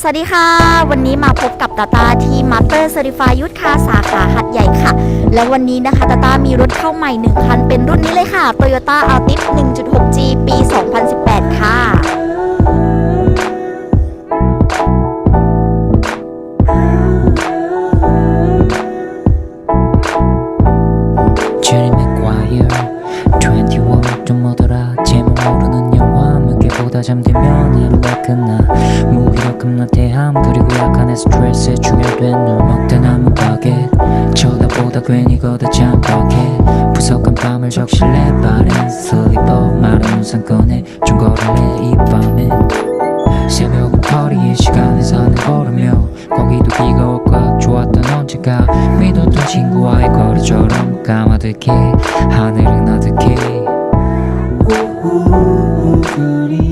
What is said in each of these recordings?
สวัสดีค่ะ วันนี้มาพบกับตาตาที่มาสเตอร์เซอร์ i ิฟายุทธคาสาขาหัดใหญ่ค่ะ และวันนี้นะคะตาตามีรถเข้าใหม่ 1 คัน เป็นรุ่นนี้เลยค่ะ Toyota Altis 1.6G ปี 다 잠들면 하루가 끝나 무기력한 나태함 그리고 약한 스트레스에 충혈된 눈 먹다 남은 바게 쳐다보다 괜히 걷어 잠박해 부석한 밤을 적실해 빠른 슬리퍼 마른 우산 꺼내 중거를 해이 밤에 새벽은 거리의 시간에 사는 걸으며 거기도 비가 올까 좋았던 언제가 믿었던 친구와의 거리처럼 까마득해 하늘은 아득해 우우 그리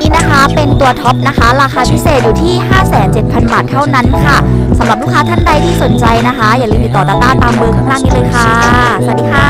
นี่นะคะเป็นตัวท็อปนะคะ ราคาพิเศษอยู่ที่ 57,000 บาทเท่านั้นค่ะสำหรับลูกค้าท่านใดที่สนใจนะคะ อย่าลืมติดต่อดาตาตามเบอร์ข้างล่างนี้เลยค่ะ สวัสดีค่ะ